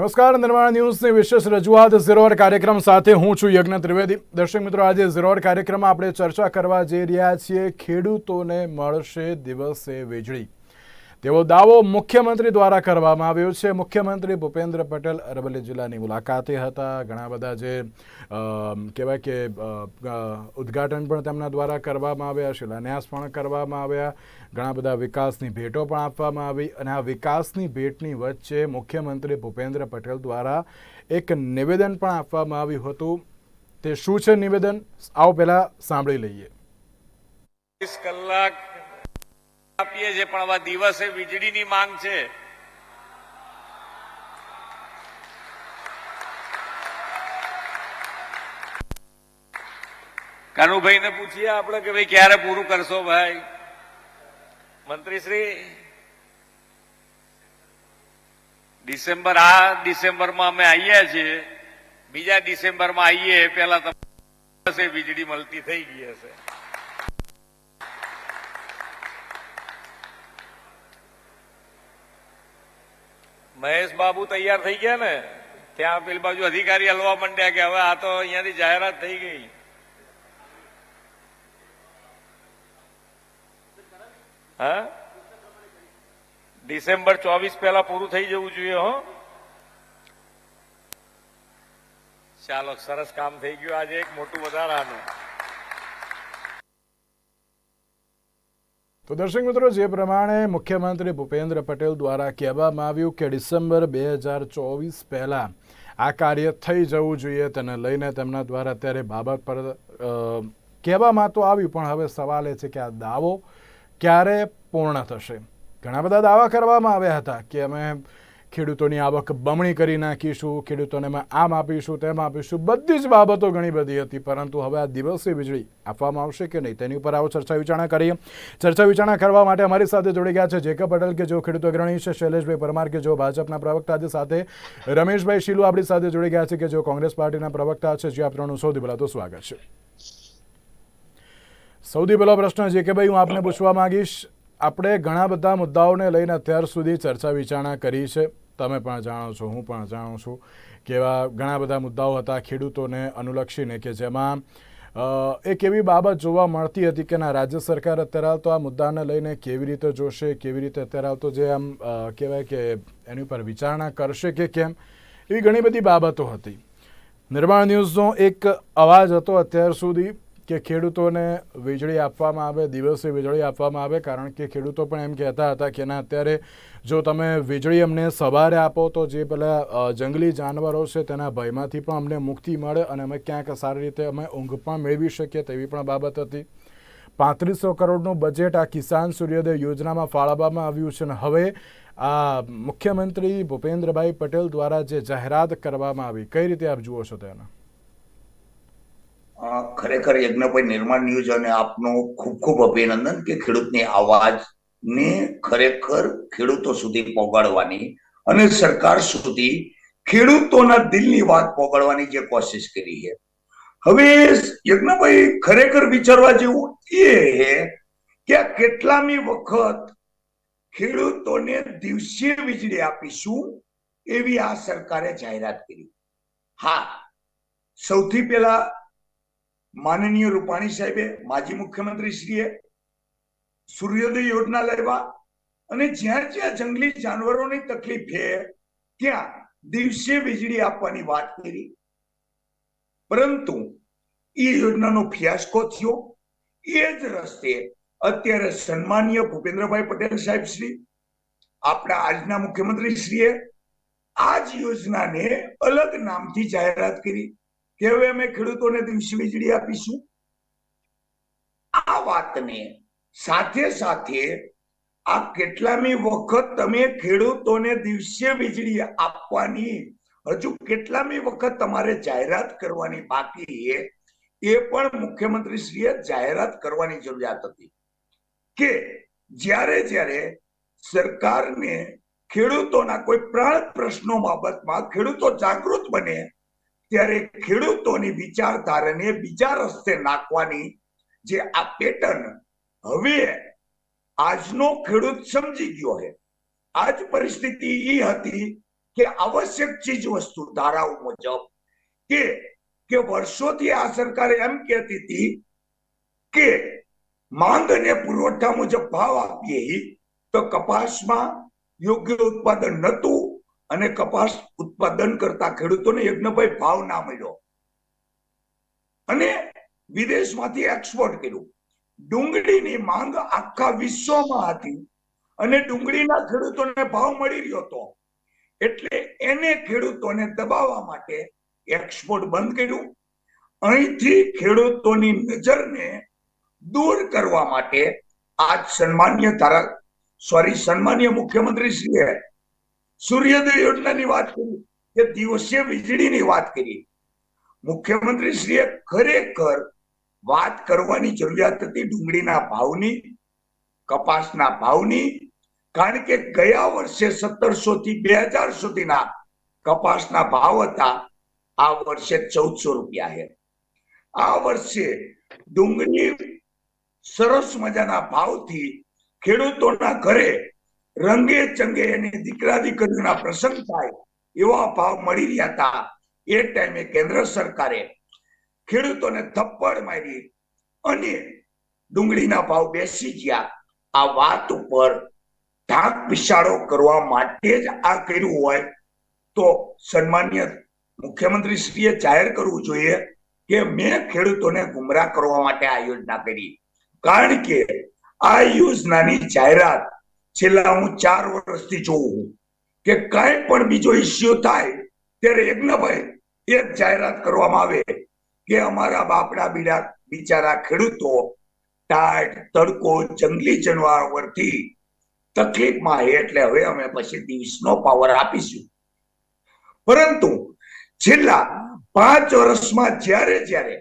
નમસ્કાર, નિર્માણ ન્યૂઝની વિશેષ રજૂઆત ઝીરોર કાર્યક્રમ સાથે હું છું યજ્ઞ ત્રિવેદી. દર્શક મિત્રો, આજે ઝીરોર કાર્યક્રમમાં આપણે ચર્ચા કરવા જઈ રહ્યા છીએ, ખેડૂતોને મળશે દિવસે વીજળી. તેવો દાવો મુખ્યમંત્રી દ્વારા કરવામાં આવ્યો છે. મુખ્યમંત્રી ભૂપેન્દ્ર પટેલ અરવલ્લી જિલ્લાની મુલાકાતે હતા. ઘણા બધા જે કહેવાય કે ઉદ્ઘાટન પણ તેમના દ્વારા કરવામાં આવ્યા, શિલાન્યાસ પણ કરવામાં આવ્યા. ઘણા બધા વિકાસની ભેટો પણ આપવામાં આવી અને આ વિકાસની ભેટની વચ્ચે મુખ્યમંત્રી ભૂપેન્દ્ર પટેલ દ્વારા એક નિવેદન પણ આપવામાં આવ્યું હતું. તે શું છે નિવેદન? આવો પહેલાં સાંભળી લઈએ. કલાક આપીએ છીએ, પણ આવા દિવસે વીજળીની માંગ છે. કાનુભાઈને પૂછીએ આપણે કે ભાઈ ક્યારે પૂરું કરશો ભાઈ? મંત્રી શ્રી ડિસેમ્બર, આ ડિસેમ્બરમાં અમે આવીએ છીએ. બીજા ડિસેમ્બરમાં આવીએ પેલા તમને વીજળી મળતી થઈ ગઈ હશે. મહેશ બાબુ તૈયાર થઈ ગયા ને, ત્યાં પેલી બાજુ અધિકારી હલવા માંડ્યા કે હવે આ તો અહીંયાથી જાહેરાત થઈ ગઈ. હા? ડિસેમ્બર ચોવીસ પહેલા પૂરું થઈ જવું જોઈએ, હો. ચાલો, સરસ કામ થઈ ગયું. આજે એક મોટું વધારાનું. તો દર્શક મિત્રો, જે પ્રમાણે મુખ્યમંત્રી ભૂપેન્દ્ર પટેલ દ્વારા કહેવામાં આવ્યું કે ડિસેમ્બર બે હજાર ચોવીસ પહેલાં આ કાર્ય થઈ જવું જોઈએ તેને લઈને તેમના દ્વારા અત્યારે બાબત પર કહેવામાં તો આવ્યું, પણ હવે સવાલ એ છે કે આ દાવો ક્યારે પૂર્ણ થશે? ઘણા બધા દાવા કરવામાં આવ્યા હતા કે અમે ખેડૂતોની આવક બમણી કરી નાખીશું, ખેડૂતોને આમ આપીશું, તેમ આપીશું, બધી જ બાબતો ઘણી બધી હતી. પરંતુ હવે આ દિવસે વીજળી આપવામાં આવશે કે નહીં, તેની ઉપર આવો ચર્ચા વિચારણા કરીએ. ચર્ચા વિચારણા કરવા માટે અમારી સાથે જોડી ગયા છે જેકબ પટેલ કે જેઓ ખેડૂત અગ્રણી છે, શૈલેષભાઈ પરમાર કે જેઓ ભાજપના પ્રવક્તા સાથે રમેશભાઈ શીલુ આપણી સાથે જોડી ગયા છે કે જેઓ કોંગ્રેસ પાર્ટીના પ્રવક્તા છે, જે આપણનું સૌથી પહેલાં તો સ્વાગત છે. સૌથી પહેલો પ્રશ્ન જે કે ભાઈ, હું આપને પૂછવા માંગીશ આપણે ઘણા બધા મુદ્દાઓને લઈને અત્યાર સુધી ચર્ચા વિચારણા કરી છે. તમે પણ જાણો છો, હું પણ જાણું છું કે એવા ઘણા બધા મુદ્દાઓ હતા ખેડૂતોને અનુલક્ષીને કે જેમાં એક એવી બાબત જોવા મળતી હતી કે ના, રાજ્ય સરકાર અત્યારે હાલ તો આ મુદ્દાને લઈને કેવી રીતે જોશે, કેવી રીતે અત્યારે હાલ તો જે આમ કહેવાય કે એની ઉપર વિચારણા કરશે કે કેમ, એવી ઘણી બધી બાબતો હતી. નિર્માણ ન્યૂઝનો એક અવાજ હતો અત્યાર સુધી. કે ખેડૂતોને વીજળી આપવામાં આવે, દિવસે વીજળી આપવામાં આવે, કારણ કે ખેડૂતો પણ એમ કહેતા હતા કે ના, અત્યારે જો તમે વીજળી અમને સવારે આપો તો જે પેલા જંગલી જાનવરો છે તેના ભયમાંથી પણ અમને મુક્તિ મળે અને અમે ક્યાંક સારી રીતે અમે ઊંઘ પણ મેળવી શકીએ તેવી પણ બાબત હતી. પાંત્રીસો કરોડનું બજેટ આ કિસાન સૂર્યોદય યોજનામાં ફાળવવામાં આવ્યું છે અને હવે આ મુખ્યમંત્રી ભૂપેન્દ્રભાઈ પટેલ દ્વારા જે જાહેરાત કરવામાં આવી, કઈ રીતે આપ જુઓ છો તેને? ખરેખર યજ્ઞભાઈ નિર્માણ ન્યૂઝ અને આપનો ખૂબ ખૂબ અભિનંદન કે ખેડૂતની અવાજને ખરેખર ખેડૂતો સુધી પહોંચાડવાની અને સરકાર સુધી ખેડૂતોના દિલની વાત પહોંચાડવાની જે કોશિશ કરી છે. હવે યજ્ઞભાઈ ખરેખર વિચારવા જેવું એ છે કે કેટલામી વખત ખેડૂતોને દિવસે વીજળી આપીશું એવી આ સરકારે જાહેરાત કરી. હા, સૌથી પહેલા માનનીય રૂપાણી સાહેબે, માજી મુખ્યમંત્રી શ્રીએ સૂર્યોદય યોજના લાવ્યા અને જ્યાં જ્યાં જંગલી જાનવરોની તકલીફ છે, ત્યાં દિવસે વીજળી આપવાની વાત કરી. પરંતુ એ યોજનાનો ફિયાસ્કો થયો. એ જ રસ્તે અત્યારે સન્માનીય ભૂપેન્દ્રભાઈ પટેલ સાહેબ શ્રી, આપણા આજના મુખ્યમંત્રી શ્રીએ આ જ યોજનાને અલગ નામથી જાહેરાત કરી. કે હવે અમે ખેડૂતોને દિવસે વીજળી આપીશું? આ વાતને સાથે સાથે આ કેટલામી વખત તમે ખેડૂતોને દિવસે વીજળી આપવાની, હજુ કેટલામી વખત તમારે જાહેરાત કરવાની બાકી એ એ પણ મુખ્યમંત્રી શ્રીએ જાહેરાત કરવાની જરૂરિયાત હતી. કે જ્યારે જ્યારે સરકારને ખેડૂતોના કોઈ પ્રાણ પ્રશ્નો બાબતમાં ખેડૂતો જાગૃત બને ત્યારે ખેડૂતોની વિચારધારાને બીજા રસ્તે નાખવાની જે આ પેટર્ન હવે આજનો ખેડૂત સમજી ગયો છે. આજ પરિસ્થિતિ એ હતી કે આવશ્યક ચીજ વસ્તુ ધારાઓ મુજબ કે કે વર્ષોથી આ સરકારે એમ કહેતી હતી કે માંગ અને પુરવઠા મુજબ ભાવ આપીએ તો કપાસમાં યોગ્ય ઉત્પાદન નહોતું અને કપાસ ઉત્પાદન કરતા ખેડૂતોને યજ્ઞભાઈ ભાવ ના મળ્યો. અને વિદેશમાંથી એક્સપોર્ટ કર્યું. ડુંગળીની માંગ આખા વિશ્વમાં હતી અને ડુંગળીના ખેડૂતોને ભાવ મળી રહ્યો હતો. એટલે એને ખેડૂતોને દબાવવા માટે એક્સપોર્ટ બંધ કર્યું. અહીંથી ખેડૂતોની નજરને દૂર કરવા માટે આજ સન્માન્ય ધારક સોરી સન્માન્ય મુખ્યમંત્રી શ્રીએ સૂર્યોદય યોજનાની વાત કરી, કે દિવસીય વીજળીની વાત કરી. મુખ્યમંત્રી શ્રીએ ખરેખર વાત કરવાની જરૂરિયાત હતી ડુંગળીના ભાવની, કપાસના ભાવની, કારણ કે ગયા વર્ષે સત્તરસો થી બે હજાર સુધીના કપાસના ભાવ હતા, આ વર્ષે ચૌદસો રૂપિયા છે. આ વર્ષે ડુંગળી સરસ મજાના ભાવથી ખેડૂતોના ઘરે રંગે ચંગે એની દીકરા દીકરીઓના પ્રસંગ થાય એવા ભાવ મળી રહ્યા હતા. એ ટાઈમે કેન્દ્ર સરકારે ખેડૂતોને થપ્પડ મારી અને ડુંગળીના ભાવ બેસી ગયા. આ વાત ઉપર ઢાંક પિસાડો કરવા માટે જ આ કર્યું હોય તો સન્માન્ય મુખ્યમંત્રી શ્રીએ જાહેર કરવું જોઈએ કે મેં ખેડૂતોને ગુમરાહ કરવા માટે આ યોજના કરી. કારણ કે આ યોજનાની જાહેરાત છેલ્લા હું ચાર વર્ષથી જોઉં છું કે કઈ પણ બીજો ઇસ્યુ થાય, ત્યારે યજ્ઞભાઈ એક જાહેરાત કરવામાં આવે કે અમારા બાપડા બીડા બિચારા ખેડૂતો ટાટ, તડકો, જંગલી જાનવરથી તકલીફમાં હે એટલે હવે અમે પછી દિવસનો પાવર આપીશું. પરંતુ છેલ્લા પાંચ વર્ષમાં જ્યારે જ્યારે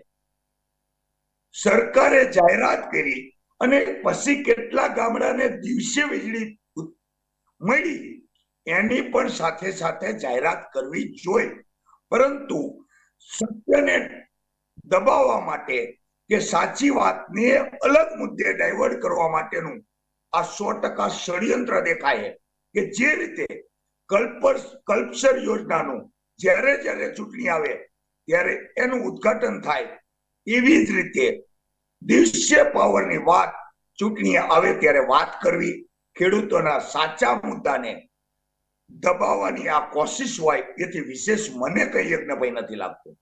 સરકારે જાહેરાત કરી અને પછી કેટલા ગામડાને દિવસે વીજળી મળી. એની પણ સાથે સાથે જાહેરાત કરવી જોઈએ પરંતુ સત્યને દબાવવા માટે કે સાચી વાતને અલગ મુદ્દે ડાયવર્ટ કરવા માટેનું આ સો ટકા ષડયંત્ર દેખાય કે જે રીતે કલ્પર, કલ્પસર યોજનાનું જ્યારે જ્યારે ચૂંટણી આવે, ત્યારે એનું ઉદ્ઘાટન થાય એવી જ રીતે દિવસે પાવરની વાત ચૂંટણી આવે ત્યારે વાત કરવી ખેડૂતોના સાચા મુદ્દાને દબાવવાની આ કોશિશ હોય એથી વિશેષ મને કઈ યજ્ઞભાઈ નથી લાગતું.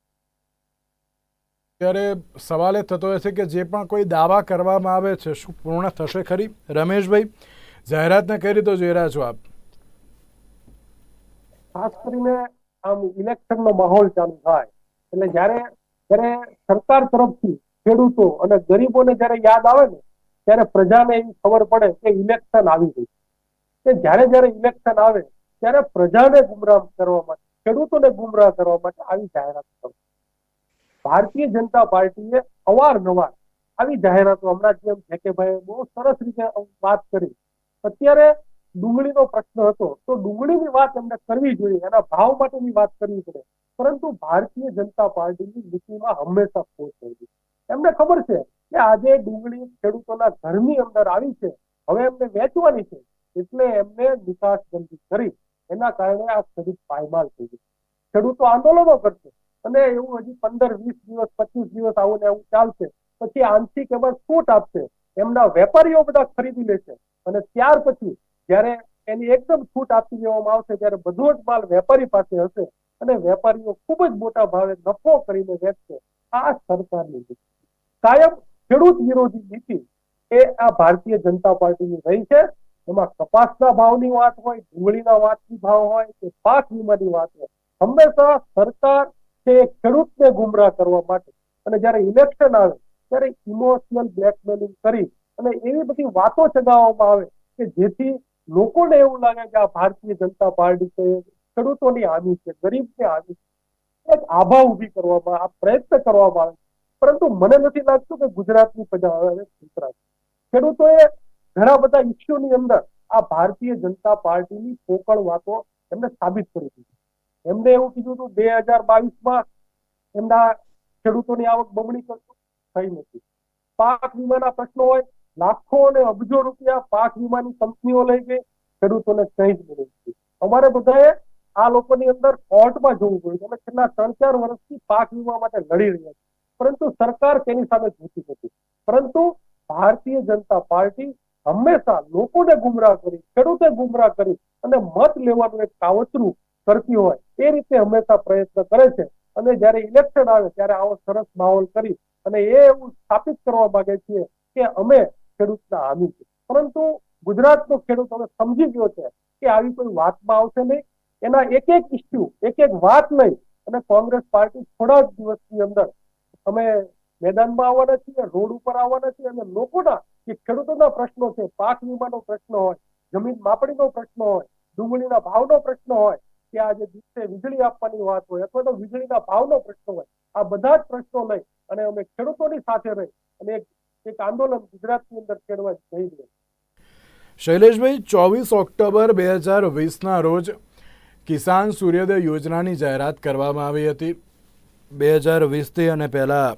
ત્યારે સવાલ એ થતો હોય છે કે જે પણ કોઈ દાવા કરવામાં આવે છે શું પૂર્ણ થશે ખરી? રમેશભાઈ જાહેરાતને કઈ રીતે જોઈ રહ્યા છો આપ ખાસ કરીને આમ ઇલેક્શનનો માહોલ ચાલુ થાય. એટલે જ્યારે જ્યારે સરકાર તરફથી ખેડૂતો અને ગરીબોને જ્યારે યાદ આવે ને, ત્યારે પ્રજાને એવી ખબર પડે કે ઇલેક્શન આવી ગયું કે જ્યારે જ્યારે ઇલેક્શન આવે, ત્યારે પ્રજાને ગુમરાહ કરવા માટે, ખેડૂતોને ગુમરાહ કરવા માટે આવી જાહેરાત કરો. ભારતીય જનતા પાર્ટીએ અવારનવાર આવી જાહેરાતો, હમણાં જેમ જેકેભાઈએ બહુ સરસ રીતે વાત કરી. અત્યારે ડુંગળીનો પ્રશ્ન હતો, તો ડુંગળીની વાત એમને કરવી જોઈએ, એના ભાવ માટેની વાત કરવી પડે. પરંતુ ભારતીય જનતા પાર્ટીની નીતિમાં હંમેશા ખોટ થઈ એમને ખબર છે કે આજે ડુંગળી ખેડૂતોના ઘરની અંદર આવી છે. હવે એમને વેચવાની છે. એટલે એમને નિકાસબંધી કરી. એના કારણે આ ખેડૂત પાયમાલ થઈ ગયું. ખેડૂતો આંદોલનો કરશે. અને એવું હજી પંદર, વીસ દિવસ, પચીસ દિવસ આવું ને આવું ચાલશે. પછી આંશિક એમાં છૂટ આપશે. એમના વેપારીઓ બધા ખરીદી લેશે. અને ત્યાર પછી જ્યારે એની એકદમ છૂટ આપી દેવામાં આવશે, ત્યારે બધો જ માલ વેપારી પાસે હશે. અને વેપારીઓ ખૂબ જ મોટા ભાવે નફો કરીને વેચશે. આ સરકારની નીતિ કાયમ ખેડૂત વિરોધી નીતિ એ આ ભારતીય જનતા પાર્ટીની રહી છે. એમાં કપાસના ભાવની વાત હોય, ડુંગળીના વાતની ભાવ હોય, કે પાક વીમાની વાત હોય, હંમેશા સરકાર છે ખેડૂતને ગુમરાહ કરવા માટે. અને જ્યારે ઇલેક્શન આવે, ત્યારે ઇમોશનલ બ્લેકમેલિંગ કરી અને એવી બધી વાતો ચગાવવામાં આવે કે જેથી લોકોને એવું લાગે કે આ ભારતીય જનતા પાર્ટી છે, ખેડૂતોની હામી છે, ગરીબની હામી છે. એક આભા ઊભી કરવામાં, આ પ્રયત્ન કરવામાં આવે પરંતુ મને નથી લાગતું કે ગુજરાતની પ્રજા હવે સુધરાશે ખેડૂતોએ ઘણા બધા ઇસ્યુની અંદર આ ભારતીય જનતા પાર્ટીની પોકળ વાતો એમને સાબિત કરી દીધી. એમને એવું કીધું હતું, બે હજાર બાવીસમાં એમના ખેડૂતોની આવક બમણી કરશું થઈ નથી. પાક વીમાના પ્રશ્નો હોય, લાખો અને અબજો રૂપિયા પાક વીમાની કંપનીઓ લઈ ગઈ, ખેડૂતોને કંઈ જ મળી અમારે બધાએ આ લોકોની અંદર કોર્ટમાં જવું પડ્યું. અમે છેલ્લા ત્રણ ચાર વર્ષથી પાક વીમા માટે લડી રહ્યા છીએ. પરંતુ સરકાર તેની સામે જોતી હતી પરંતુ ભારતીય જનતા પાર્ટી હંમેશા લોકોને ગુમરાહ કરી ખેડૂતે ગુમરાહ કરી અને મત લેવાનું એક કાવતરું કરતી હોય એ રીતે હંમેશા પ્રયત્ન કરે છે. અને જ્યારે ઇલેક્શન આવે ત્યારે આવો સરસ માહોલ કરી અને એ એવું સ્થાપિત કરવા માંગે છે કે અમે ખેડૂતના હામી છે પરંતુ ગુજરાતનો ખેડૂત હવે સમજી ગયો છે કે આવી કોઈ વાતમાં આવશે નહીં. એના એક એક ઇસ્યુ એક એક વાત નહીં. અને કોંગ્રેસ પાર્ટી થોડા જ દિવસની અંદર અમે મેદાનમાં આવવાના છીએ, રોડ ઉપર આવવાના છીએ અને લોકોના જે ખેડૂતોના પ્રશ્નો છે, પાક વીમાનો પ્રશ્ન હોય, જમીન માપણીનો પ્રશ્ન હોય, ડુંગળીના ભાવનો પ્રશ્ન હોય, કે આજે દિવસે વીજળી આપવાની વાત હોય અથવા તો વીજળીના ભાવનો પ્રશ્ન હોય, આ બધા જ પ્રશ્નો લઈ અને અમે ખેડૂતોની સાથે રહી અને એક આંદોલન ગુજરાતની અંદર છેડવા જઈ રહ્યું શૈલેષભાઈ, ચોવીસ ઓક્ટોબર બે હજાર વીસના રોજ કિસાન સૂર્યોદય યોજનાની જાહેરાત કરવામાં આવી હતી. બે હજાર વીસથી અને પહેલાં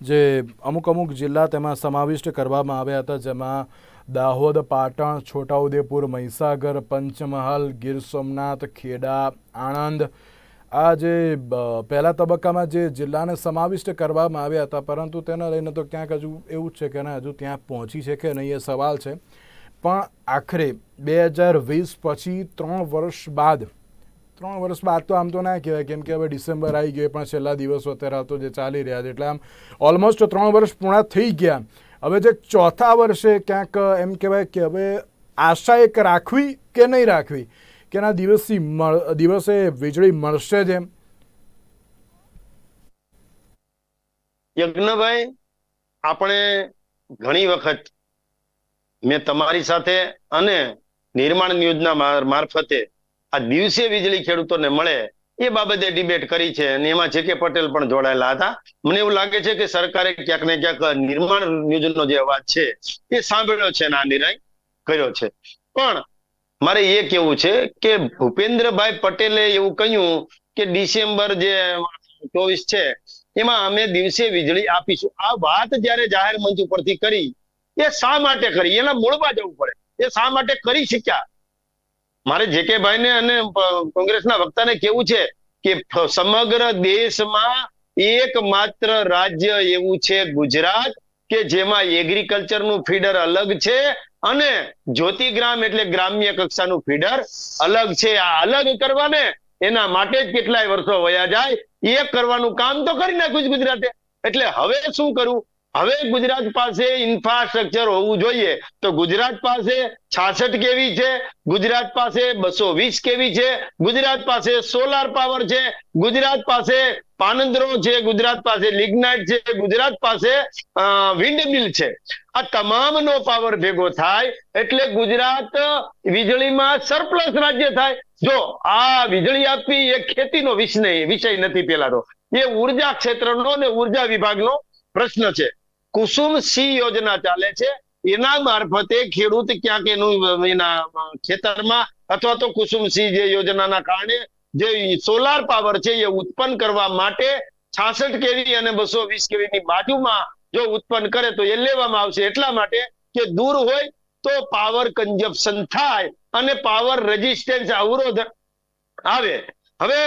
જે અમુક અમુક જિલ્લા તેમાં સમાવિષ્ટ કરવામાં આવ્યા હતા, જેમાં દાહોદ, પાટણ, છોટાઉદેપુર, મહીસાગર, પંચમહાલ, ગીર સોમનાથ, ખેડા, આણંદ આ જે પહેલા તબક્કામાં જે જિલ્લાને સમાવિષ્ટ કરવામાં આવ્યા હતા, પરંતુ તેને લઈને તો ક્યાંક હજુ એવું જ છે કે હજુ ત્યાં પહોંચી છે કે નહીં એ સવાલ છે. પણ આખરે બે હજાર વીસ પછી ત્રણ વર્ષ બાદ ત્રણ વર્ષ બાદ તો આમ તો ના કહેવાય, કેમ કે હવે ડિસેમ્બર આવી ગયો પણ છેલ્લા દિવસો અત્યારે તો જે ચાલી રહ્યા છે. એટલે આમ ઓલમોસ્ટ ત્રણ વર્ષ પૂર્ણ થઈ ગયા. હવે જે ચોથા વર્ષે ક્યાંક એમ કહેવાય કે હવે આશા એક રાખવી કે નહીં રાખવી? કે ના દિવસથી દિવસે વીજળી મળશે જ એમ? યજ્ઞભાઈ, આપણે ઘણી વખત મેં તમારી સાથે અને નિર્માણ યોજના મારફતે આ દિવસે વીજળી ખેડૂતોને મળે એ બાબતે ડિબેટ કરી છે અને એમાં જે કે પટેલ પણ જોડાયેલા હતા. મને એવું લાગે છે કે સરકારે ક્યાંક ને ક્યાંક નિર્માણ યોજનાનો જે અવાજ છે એ સાંભળ્યો છે અને આ નિર્ણય કર્યો છે. પણ મારે એ કેવું છે કે ભૂપેન્દ્રભાઈ પટેલે એવું કહ્યું કે ડિસેમ્બર જે ચોવીસ છે એમાં અમે દિવસે વીજળી આપીશું. આ વાત જયારે જાહેર મંચ ઉપરથી કરી, એ શા માટે કરી? એના મૂળમાં જવું પડે. એ શા માટે કરી શક્યા? મારે જે કે ભાઈને અને કોંગ્રેસના વક્તાને કેવું છે કે સમગ્ર દેશમાં એકમાત્ર રાજ્ય એવું છે ગુજરાત કે જેમાં એગ્રીકલ્ચરનું ફીડર અલગ છે અને જ્યોતિગ્રામ એટલે ગ્રામ્ય કક્ષાનું ફીડર અલગ છે. આ અલગ કરવાને એના માટે જ કેટલાય વર્ષો વયા જાય. એ કરવાનું કામ તો કરી નાખ્યું છે ગુજરાતે. એટલે હવે શું કરવું હવે ગુજરાત પાસે ઇન્ફ્રાસ્ટ્રક્ચર હોવું જોઈએ. તો ગુજરાત પાસે છાસઠ કેવી છે? ગુજરાત પાસે બસો વીસ કેવી છે? ગુજરાત પાસે સોલાર પાવર છે. ગુજરાત પાસે પાનંદરો છે. ગુજરાત પાસે લિગ્નાઇટ છે. ગુજરાત પાસે વિન્ડ છે. આ તમામનો પાવર ભેગો થાય એટલે ગુજરાત વીજળીમાં સરપ્લસ રાજ્ય થાય. જો આ વીજળી આપવી એ ખેતીનો વિષય વિષય નથી પેલા તો એ ઊર્જા ક્ષેત્રનો ને ઊર્જા વિભાગનો પ્રશ્ન છે. કુસુમ સી યોજના ચાલે છે. એના મારફતે ખેડૂત ક્યાંક એનું, એના, ખેતરમાં અથવા તો કુસુમ સી જે યોજનાના કારણે જે સોલાર પાવર છે એ ઉત્પન્ન કરવા માટે છાસઠ કેવી અને બસો વીસ કેવી ની બાજુમાં જો ઉત્પન્ન કરે તો એ લેવામાં આવશે. એટલા માટે કે દૂર હોય તો પાવર કન્ઝપ્શન થાય અને પાવર રેઝિસ્ટન્સ અવરોધ આવે. હવે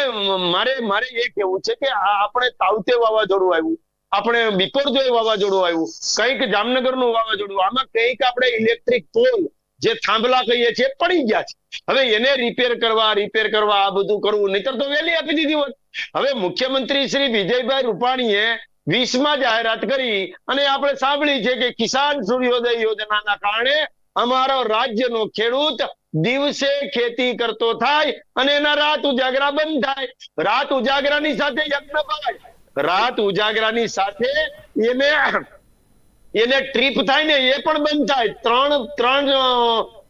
મારે મારે એ કેવું છે કે આપણે તાવતે વાવાઝોડું આવ્યું. આપણે બિપોરજોય વાવાઝોડું આવ્યું, કંઈક જામનગરનું વાવાઝોડું, આમાં કંઈક આપણે ઇલેક્ટ્રિક પોલ જે થાંભલા કહીએ છીએ, પડી ગયા છે. હવે એને રિપેર કરવા રિપેર કરવા આ બધું કરવું, નહીતર તો વહેલી આપી દીધી હોત હવે મુખ્યમંત્રી શ્રી વિજયભાઈ રૂપાણીએ વીસમાં જાહેરાત કરી અને આપણે સાંભળી છે કે કિસાન સૂર્યોદય યોજનાના કારણે અમારો રાજ્યનો ખેડૂત દિવસે ખેતી કરતો થાય અને એના રાત ઉજાગરા બંધ થાય. રાત ઉજાગરાની સાથે યજ્ઞભાઈ રાત ઉજાગરાની સાથે એને એને ટ્રીપ થાય ને એ પણ બંધ થાય. ત્રણ ત્રણ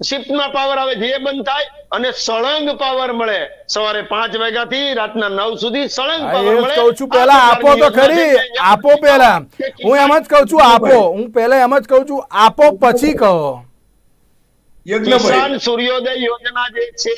શિફ્ટમાં પાવર આવે છે એ બંધ થાય અને સળંગ પાવર મળે. સવારે પાંચ વાગ્યાથી રાતના નવ સુધી સળંગ પાવર મળે. કહું છું. પેલા આપો તો ખરી. આપો પહેલા. હું એમ જ કહું છું આપો. હું પહેલા એમ જ કહું છું આપો પછી કહો. કિસાન સૂર્યોદય યોજના જે છે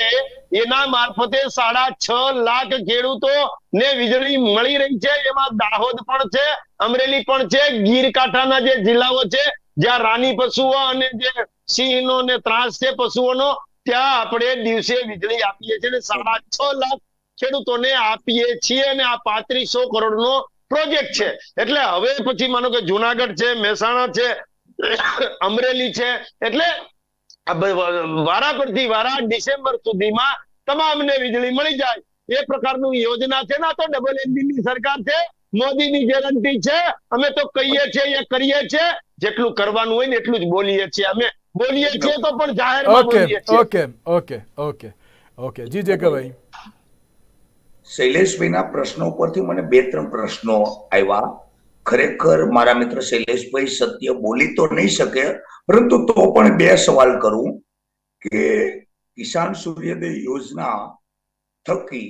એના મારફતે સાડા છ લાખ ખેડૂતો ને વીજળી મળી રહી છે. એમાં દાહોદ પણ છે, અમરેલી પણ છે ગીર કાંઠાના જે જિલ્લાઓ છે, જ્યાં રાની પશુઓ અને જે સિંહનો ને ત્રાસ છે પશુઓનો, ત્યાં આપણે દિવસે વીજળી આપીએ છીએ અને સાડા છ લાખ ખેડૂતોને આપીએ છીએ અને આ પાંત્રીસો કરોડનો પ્રોજેક્ટ છે. એટલે હવે પછી માનો કે જુનાગઢ છે, મહેસાણા છે, અમરેલી છે, એટલે વારા પરથી વારા ડિસેમ્બર સુધીમાં તમામને વીજળી મળી જાય. એ પ્રકારનું યોજના છે ને તો ડબલ એન્જિનની સરકાર છે મોદીની ગેરંટી છે. અમે તો કહીએ છીએ એ કરીએ છીએ. જેટલું કરવાનું હોય ને એટલું જ બોલીએ છીએ અમે. બોલીએ છીએ તો પણ જાહેરમાં ઓકે બોલીએ છીએ. ઓકે ઓકે ઓકે ઓકે જી જે કે ભાઈ શૈલેષભાઈના પ્રશ્નો પરથી મને બે ત્રણ પ્રશ્નો આવ્યા. ખરેખર મારા મિત્ર શૈલેષભાઈ સત્ય બોલી તો નહીં શકે, પરંતુ તો પણ બે સવાલ કરું કે કિસાન સૂર્યોદય યોજના થકી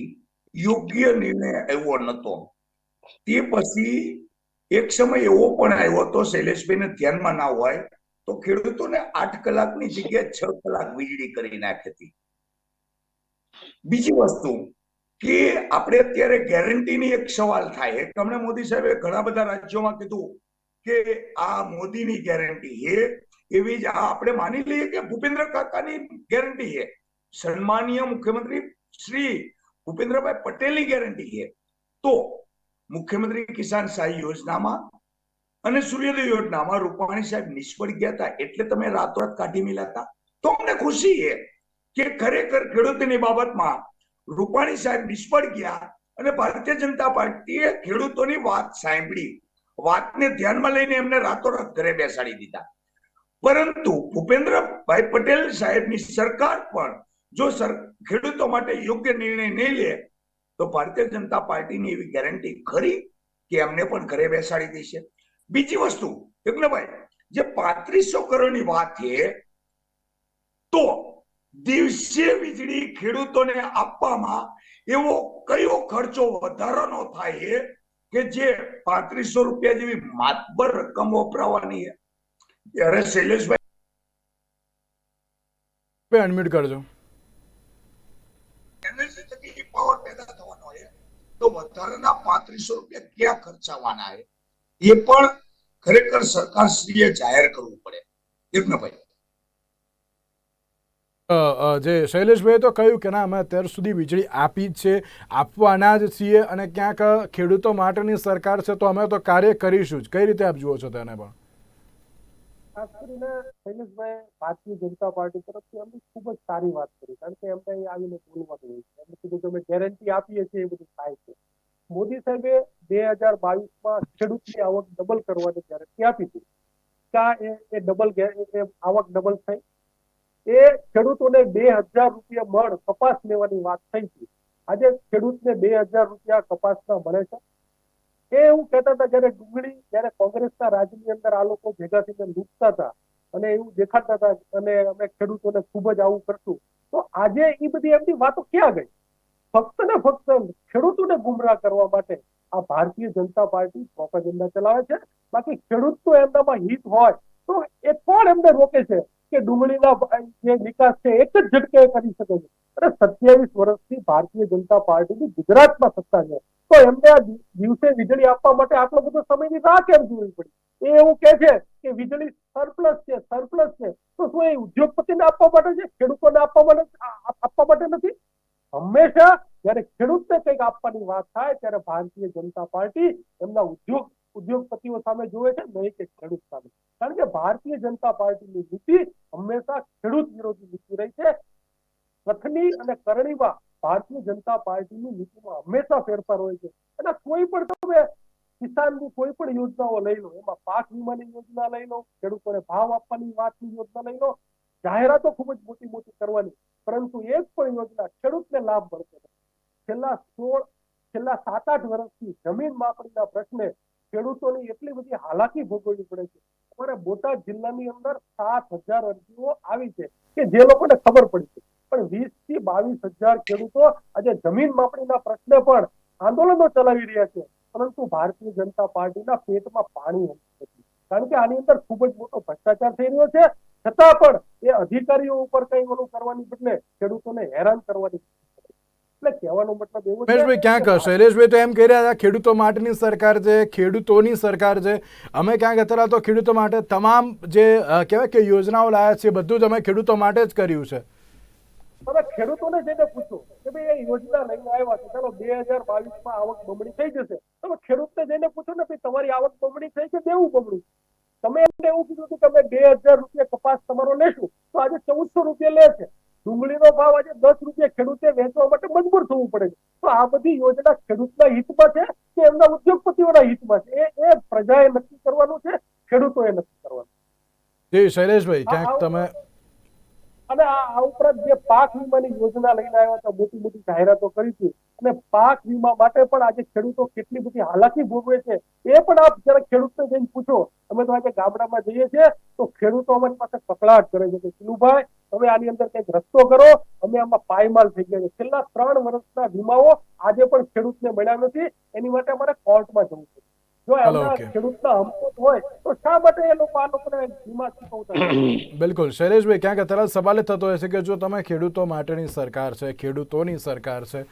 યોગ્ય નિર્ણય આવ્યો નતો તે પછી એક સમય એવો પણ આવ્યો હતો, શૈલેષભાઈને ધ્યાનમાં ના હોય, તો ખેડૂતોને આઠ કલાકની જગ્યાએ છ કલાક વીજળી કરી નાખી હતી. બીજી વસ્તુ કે આપણે અત્યારે ગેરંટીની એક સવાલ થાય. એક તમને મોદી સાહેબે ઘણા બધા રાજ્યોમાં કીધું કે આ મોદીની ગેરંટી છે. એવી જ આપણે માની લઈએ કે ભૂપેન્દ્ર કાકાની ગેરંટી છે. સન્માનીય મુખ્યમંત્રી શ્રી ભૂપેન્દ્રભાઈ પટેલની ગેરંટી છે. તો મુખ્યમંત્રી કિસાન સહાય યોજનામાં અને સૂર્યોદય યોજનામાં રૂપાણી સાહેબ નિષ્ફળ ગયા હતા એટલે તમે રાતોરાત કાઢી મિલાતા. તો અમને ખુશી છે કે ખરેખર ખેડૂતની બાબતમાં રૂપાણી સાહેબ નિષ્ફળ ગયા અને ભારતીય જનતા પાર્ટીએ ખેડૂતોની વાત સાંભળી. વાતને ધ્યાનમાં લઈને એમને રાતોરાત ઘરે બેસાડી દીધા. પરંતુ ભૂપેન્દ્રભાઈ પટેલ સાહેબની સરકાર પણ જો ખેડૂતો માટે યોગ્ય નિર્ણય નહીં લે, તો ભારતીય જનતા પાર્ટીની એવી ગેરંટી ખરી કે એમને પણ ઘરે બેસાડી દેશે? બીજી વસ્તુ યજ્ઞભાઈ જે પાંત્રીસો કરોડની વાત છે, તો દિવસે વીજળી ખેડૂતોને આપવામાં એવો કયો ખર્ચો વધારાનો થાય કે જે પાંત્રીસો રૂપિયા જેવી માતબર રકમ વપરાવાની છે? ત્યારે શૈલેષભાઈ. અનમ્યુટ કરજો. એનર્જી થકી પાવર પેદા થવાનો છે. તો વધારાના પાંત્રીસો રૂપિયા ક્યાં ખર્ચાવાના છે? એ પણ ખરેખર સરકારશ્રીએ જાહેર કરવું પડે. યજ્ઞભાઈ. જે શૈલેષભાઈએ તો કહ્યું કે ના, અમે અત્યાર સુધી વીજળી આપી જ છે આપવાના જ છીએ અને ક્યાંક ખેડૂતો માટેની સરકાર છે તો અમે તો કાર્ય કરીશું જ. કઈ રીતે આપ જુઓ છો તેને પણ? ભારતીય જનતા પાર્ટી તરફથી એમની ખૂબ જ સારી વાત કરી, કારણ કે એમને આવીને બોલવાનું હોય છે. કીધું કે અમે ગેરંટી આપીએ છીએ, એ બધું થાય છે. મોદી સાહેબે બે હજાર બાવીસમાં ખેડૂતની આવક ડબલ કરવાની ગેરંટી આપી હતી ક્યાં એ ડબલ આવક ડબલ થઈ. એ ખેડૂતોને બે હજાર રૂપિયા મણ કપાસ લેવાની વાત થઈ હતી આજે ખેડૂતને બે હજાર રૂપિયા કપાસના મળે છે. એ એવું કહેતા હતા જયારે ડુંગળી, જયારે કોંગ્રેસના રાજની અંદર આ લોકો ભેગા થઈને લૂંટતા હતા અને એવું દેખાડતા હતા અને અમે ખેડૂતોને ખૂબ જ આવું કરશું. તો આજે એ બધી એમની વાતો ક્યાં ગઈ? ફક્ત ને ફક્ત ખેડૂતોને ગુમરાહ કરવા માટે આ ભારતીય જનતા પાર્ટી પ્રોપેગેન્ડા ચલાવે છે. બાકી ખેડૂત તો એમનામાં હિત હોય. તો એ કોણ એમને રોકે છે? કે ડુંગળીના જે નિકાસ છે એક જ ઝટકે કરી શકે છે. અને સત્યાવીસ વર્ષથી ભારતીય જનતા પાર્ટીની ગુજરાતમાં સત્તા છે. તો એમને આ દિવસે વીજળી આપવા માટે આટલો બધો સમયની રાહ કેમ જોવી પડી? એ એવું કે છે કે વીજળી સરપ્લસ છે સરપ્લસ છે. તો શું એ ઉદ્યોગપતિને આપવા માટે છે? ખેડૂતોને આપવા માટે આપવા માટે નથી? હંમેશા જ્યારે ખેડૂતને કંઈક આપવાની વાત થાય ત્યારે ભારતીય જનતા પાર્ટી એમના ઉદ્યોગ ઉદ્યોગપતિઓ સામે જોવે છે નહીં કે ખેડૂત સામે. કારણ કે ભારતીય જનતા પાર્ટીની નીતિ હંમેશા ખેડૂત વિરોધી નીતિ રહી છે. કથની અને કરણીમાં ભારતીય જનતા પાર્ટીની નીતિમાં હંમેશા ફેરફાર હોય છે. અને કોઈ પણ તમે કિસાનની કોઈ પણ યોજનાઓ લઈ લો, એમાં પાક વીમાની યોજના લઈ લો, ખેડૂતોને ભાવ આપવાની વાતની યોજના લઈ લો, જાહેરાતો ખૂબ જ મોટી મોટી કરવાની. પરંતુ એક પણ યોજના ખેડૂતને લાભ મળતો છેલ્લા સોળ, છેલ્લા સાત આઠ વર્ષથી જમીન માપણીના પ્રશ્ને ખેડૂતોની એટલી બધી હાલાકી ભોગવવી પડે છે. અમારે બોટાદ જિલ્લાની અંદર સાત હજાર અરજીઓ આવી છે કે જે લોકોને ખબર પડી છે. પણ વીસથી બાવીસ હજાર ખેડૂતો આજે જમીન માપણીના પ્રશ્ને પણ આંદોલનો ચલાવી રહ્યા છે. પરંતુ ભારતીય જનતા પાર્ટીના પેટમાં પાણી કારણ કે આની અંદર ખૂબ જ મોટો ભ્રષ્ટાચાર થઈ રહ્યો છે. છતાં પણ એ અધિકારીઓ ઉપર કઈ ઓલું કરવાની બદલે ખેડૂતોને હેરાન કરવાની એટલે કહેવાનો મતલબ એવો છે રમેશભાઈ ક્યાંક શૈલેષભાઈ તો એમ કહી રહ્યા ખેડૂતો માટેની સરકાર છે ખેડૂતોની સરકાર છે. અમે ક્યાંક અત્યારે તો ખેડૂતો માટે તમામ જે કહેવાય કે યોજનાઓ લાયા છે બધું જ અમે ખેડૂતો માટે જ કર્યું છે. તમે ખેડૂતોને જઈને પૂછો કે ભાઈ એ યોજના લઈને આવ્યા છે ચાલો બે હજાર બાવીસમાં આવક બમણી થઈ જશે. તમે ખેડૂતને જઈને પૂછો ને ભાઈ તમારી આવક બમણી થઈ કે દેવું બમણું. તમે એમને એવું કીધું કે તમે બે હજાર રૂપિયા કપાસ તમારો લેશું તો આજે ચૌદસો રૂપિયા લે છે. ડુંગળીનો ભાવ આજે દસ રૂપિયા ખેડૂતે વેચવા માટે મજબૂર થવું પડે છે. તો આ બધી યોજના ખેડૂતના હિતમાં છે કે એમના ઉદ્યોગપતિઓના હિતમાં છે? એ એ પ્રજાએ નક્કી કરવાનું છે ખેડૂતોએ નક્કી કરવાનું જી શૈલેષભાઈ ક્યાંક તમે અને આ ઉપરાંત જે પાક વીમાની યોજના લઈને આવ્યા હતા મોટી મોટી જાહેરાતો કરી હતી અને પાક વીમા માટે પણ આજે ખેડૂતો કેટલી બધી હાલાકી ભોગવે છે એ પણ આપ જરા ખેડૂતને જઈને પૂછો. અમે તો આજે ગામડામાં જઈએ છીએ તો ખેડૂતો અમારી પાસે કકળાટ કરે છે કે સિલુભાઈ તમે આની અંદર કંઈક રસ્તો કરો. અમે આમાં પાયમાલ થઈ ગયા છે. છેલ્લા ત્રણ વર્ષના વીમાઓ આજે પણ ખેડૂતને મળ્યા નથી. એની માટે અમારે કોર્ટમાં જવું છે. જો એમના ખેડૂતના હમકો હોય તો શા માટે એ લોકો આ લોકોને વીમા ચૂકવતા બિલકુલ. શૈલેષભાઈ ક્યાંક અત્યારે સવાલ થતો હશે કે જો તમે ખેડૂતો માટેની સરકાર છે ખેડૂતોની સરકાર છે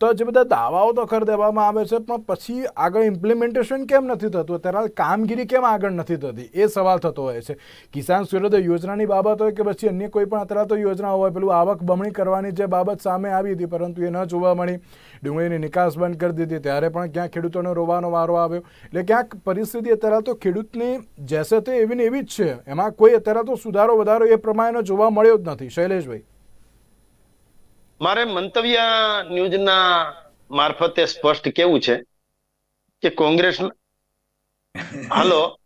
તો જે બધા દાવાઓ તો કરી દેવામાં આવે છે, પણ પછી આગળ ઇમ્પ્લિમેન્ટેશન કેમ નથી થતું? ત્યારે કામગીરી કેમ આગળ નથી થતી? એ સવાલ થતો હોય છે. કિસાન સૂર્યોદય યોજનાની બાબત હોય કે પછી અન્ય કોઈ પણ અત્યારે તો યોજના હોય, પેલું આવક બમણી કરવાની જે બાબત સામે આવી હતી, પરંતુ એ ન જોવા મળી. ડુંગળીની નિકાસ બંધ કરી દીધી. ત્યારે પણ ક્યાંક ખેડૂતોનો રોવાનો વારો આવ્યો. એટલે ક્યાંક પરિસ્થિતિ અત્યારે તો ખેડૂતની જેસે તે એવી ને એવી જ છે. એમાં કોઈ અત્યારે તો સુધારો વધારો એ પ્રમાણેનો જોવા મળ્યો જ નથી. શૈલેષભાઈ. મારે મંતવ્ય ન્યૂઝના મારફતે સ્પષ્ટ કેવું છે કે કોંગ્રેસ હાલો.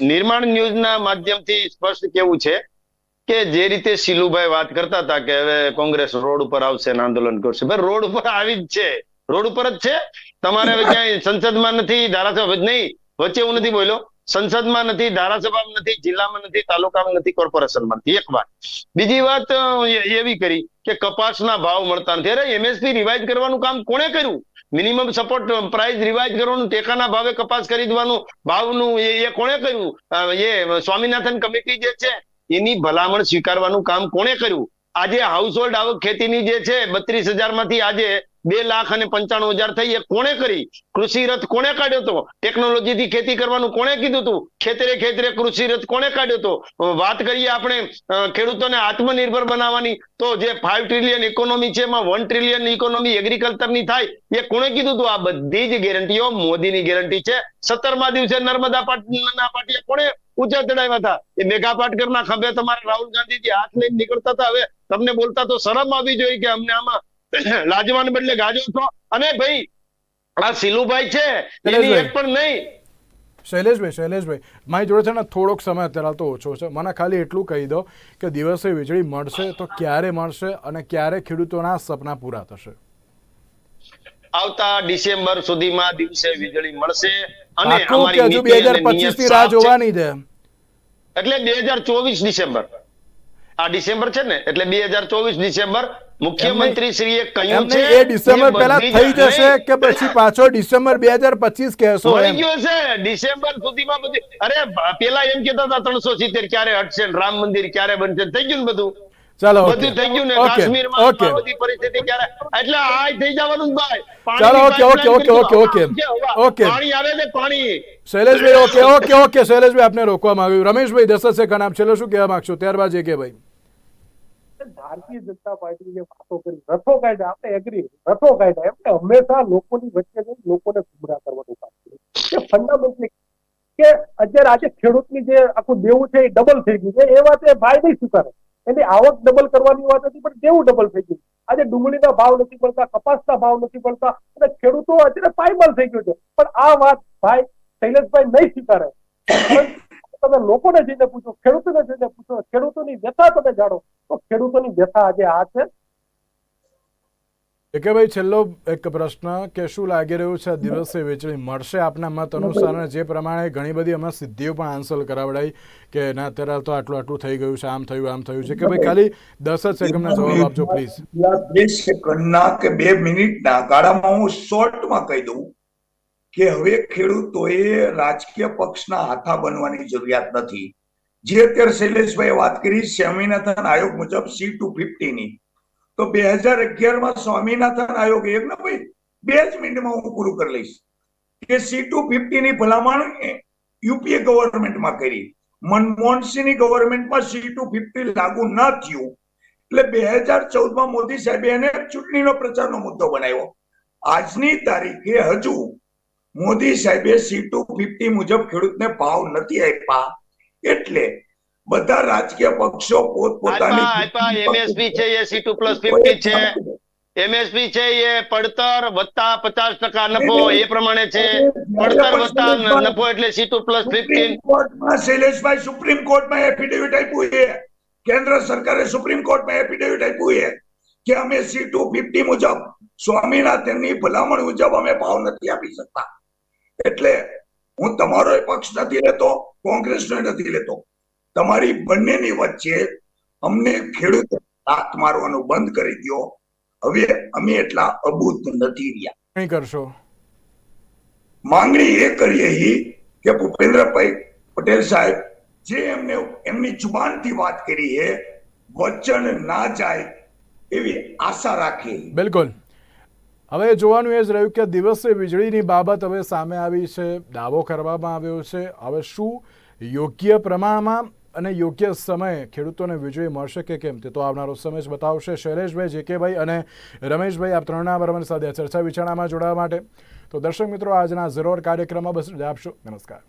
નિર્માણ ન્યૂઝના માધ્યમથી સ્પષ્ટ કેવું છે કે જે રીતે શીલુભાઈ વાત કરતા હતા કે હવે કોંગ્રેસ રોડ ઉપર આવશે ને આંદોલન કરશે. ભાઈ, રોડ ઉપર આવી જ છે. રોડ ઉપર જ છે. તમારે હવે ક્યાંય સંસદમાં નથી, ધારાસભ્ય નહીં. વચ્ચે હું નથી બોલ્યો. સંસદમાં નથી, ધારાસભામાં નથી, જિલ્લામાં નથી, તાલુકામાં નથી, કોર્પોરેશનમાં નથી. એક વાત. બીજી વાત એવી કરી કે કપાસના ભાવ મળતા નથી. અરે એમએસપી રિવાઇઝ કરવાનું કામ કોણે કર્યું? મિનિમમ સપોર્ટ પ્રાઇસ રિવાઇઝ કરવાનું, ટેકાના ભાવે કપાસ ખરીદવાનું ભાવનું એ કોણે કર્યું? એ, સ્વામિનાથન કમિટી જે છે, એની ભલામણ સ્વીકારવાનું કામ કોણે કર્યું? આજે હાઉસ હોલ્ડ આવક ખેતીની જે છે, બત્રીસ હજારમાંથી આજે બે લાખ અને પંચાણું હજાર થઈ એ કોણે કરી? કૃષિ રથ કોણે કાઢ્યો હતો? ટેકનોલોજી થી ખેતી કરવાનું કોણે કીધું હતું? ખેતરે ખેતરે કૃષિ રથ કોણે કાઢ્યો હતો? વાત કરીએ આપણે ખેડૂતોને આત્મનિર્ભર બનાવવાની. તો જે ફાઈવ ટ્રિલિયન ઇકોનોમી છે, એમાં વન ટ્રિલિયન ઇકોનોમી એગ્રીકલ્ચરની થાય, એ કોણે કીધું હતું? આ બધી જ ગેરંટીઓ મોદીની ગેરંટી છે. સત્તરમા દિવસે નર્મદા પાટના પાટીએ કોણે ઊંચા ચડાવ્યા હતા? એ મેઘા પાટકરના ખભે તમારે રાહુલ ગાંધીજી હાથ લઈને નીકળતા હતા. હવે તમને બોલતા તો શરમ આવી જોઈએ કે અમને આમાં લાજવાને બદલે ગાજો છો. અને ભાઈ આ સિલુભાઈ છે એની એક પણ નહીં. શૈલેષભાઈ શૈલેષભાઈ મારી જોડે છે ને થોડોક સમય અત્યારે તો ઓછો છે. મને ખાલી એટલું કહી દો કે દિવસે વીજળી મળશે તો ક્યારે મળશે અને ક્યારે ખેડૂતોના સપના પૂરા થશે? આવતા ડિસેમ્બર સુધીમાં દિવસે વીજળી મળશે અને અમારી હજુ બે હજાર પચીસની રાહ જોવાની છે. એટલે બે હજાર ચોવીસ ડિસેમ્બર. આ ડિસેમ્બર છે ને એટલે બે હજાર ચોવીસ ડિસેમ્બર મુખ્યમંત્રી શ્રીએ કહ્યું છે એ ડિસેમ્બર પહેલા થઈ જશે કે પછી પાછો ડિસેમ્બર બે હજાર પચીસ કહેશો વળી એમ. ગયો છે. ડિસેમ્બર સુધીમાં બધી અરે પેલા એમ કહેતા હતા ત્રણસો સિત્તેર ક્યારે હટશે રામ મંદિર ક્યારે બનશે થઈ ગયું ને બધું? ચાલો બધું થઈ ગયું ને કાશ્મીરમાં ઓકે. બધી પરિસ્થિતિ ક્યારે એટલે આ થઈ જવાનું ભાઈ. ચાલો, okay, okay, okay, okay, okay. Okay. પાણી આવે પાણી. Shaileshbhai okay okay okay. Shaileshbhai આપને રોકવામાં આવ્યું રમેશભાઈ દસ સેકન્ડ આપ છેલ્લે શું કહેવા માંગશો? ત્યારબાદ જે કે ભાઈ. ભારતીય જનતા પાર્ટી જે વાતો કરી, રથો કાઢ્યા આપણે એગ્રી રથો કાઢ્યા એમને હંમેશા લોકોની વચ્ચે લોકોને ગુમરા કરવાનું કામ કર્યું ફંડામેન્ટલી કે અત્યારે આજે ખેડૂતની જે આખું દેવું છે એ ડબલ થઈ ગયું છે. એ વાત એ ભાઈ નહીં સ્વીકારે. એની આવક ડબલ કરવાની વાત હતી, પણ દેવું ડબલ થઈ ગયું. આજે ડુંગળીના ભાવ નથી મળતા કપાસના ભાવ નથી મળતા અને ખેડૂતો અત્યારે પાયમાલ થઈ ગયો છે. પણ આ વાત ભાઈ શૈલેષભાઈ નહીં સ્વીકારે. તમે લોકોને જઈને પૂછો ખેડૂતોને જઈને પૂછો ખેડૂતોની વ્યથા તમે જાણો. તો ખેડૂતોની વ્યથા આજે આ છે. ભાઈ છેલ્લો એક પ્રશ્ન કે શું લાગી રહ્યું છે? દિવસે વેચણી મળશે આપના મત અનુસાર? જે પ્રમાણે ઘણી બધી અમે સિદ્ધિઓ પણ હાંસલ કરાવડાઈ કે ના અત્યારે તો આટલું આટલું થઈ ગયું છે આમ થયું આમ થયું છે. કે ભાઈ ખાલી દસ જ સેકન્ડના જવાબ આપજો પ્લીઝ બે સેકન્ડના કે બે મિનિટના ગાળામાં હું શોર્ટમાં કહી દઉં. કે હવે ખેડૂતોએ રાજકીય પક્ષના હાથા બનવાની જરૂરિયાત નથી. જે અત્યારે શૈલેષભાઈ વાત કરી, સ્વામિનાથન આયોગ મુજબ સી ટુ ની તો બે હજાર અગિયારમાં સ્વામિનાથન આયોગ એક ને ભાઈ, બે જ મિનિટમાં હું પૂરું કરી લઈશ. કે સી ટુ ની ભલામણ યુપીએ ગવર્મેન્ટમાં કરી. મનમોહનસિંહની ગવર્મેન્ટમાં સી ટુ ફિફ્ટી લાગુ ન થયું. એટલે બે હજાર ચૌદમાં મોદી સાહેબે એને ચૂંટણીનો પ્રચારનો મુદ્દો બનાવ્યો. આજની તારીખે હજુ મોદી સાહેબે સી ટુ ફિફ્ટી મુજબ ખેડૂતને ભાવ નથી આપ્યા. એટલે બધા રાજકીય પક્ષો પોતપોતાની એમએસપી છે એ સી ટુ પ્લસ ફિફ્ટી છે. એમએસપી છે એ પડતર વત્તા પચાસ ટકા નફો એ પ્રમાણે છે. પડતર વત્તા નફો એટલે સી ટુ પ્લસ ફિફ્ટીન શૈલેષભાઈ સુપ્રીમ કોર્ટમાં એફિડેવિટ આપ્યું છે. કેન્દ્ર સરકારે સુપ્રીમ કોર્ટમાં એફિડેવિટ આપ્યું છે કે અમે સી ટુ ફિફ્ટી મુજબ સ્વામિનાથનની ભલામણ મુજબ અમે ભાવ નથી આપી શકતા. એટલે હું તમારો પક્ષ નથી લેતો કોંગ્રેસનો નથી લેતો. તમારી બંનેની વચ્ચે અમને ખેડૂત હાથ મારવાનું બંધ કરી દો હવે અમે એટલા અબૂત નથી રહ્યા. કરશો? માંગણી એ કરીએ કે ભૂપેન્દ્રભાઈ પટેલ સાહેબ જે એમને એમની જુબાનથી વાત કરી છે વચન ના જાય એવી આશા રાખી બિલકુલ. હવે જોવાનું એ જ રહ્યું કે દિવસે વીજળીની બાબત હવે સામે આવી છે, દાવો કરવામાં આવ્યો છે. હવે શું યોગ્ય પ્રમાણમાં અને યોગ્ય સમયે ખેડૂતોને વીજળી મળશે કે કેમ તે તો આવનારો સમય જ બતાવશે. શૈલેષભાઈ, જેકેભાઈ અને રમેશભાઈ, આપ ત્રણના બરાબર સાથે ચર્ચા વિચારણામાં જોડાવા માટે. તો દર્શક મિત્રો, આજના જરૂર કાર્યક્રમમાં બસ આપશો નમસ્કાર.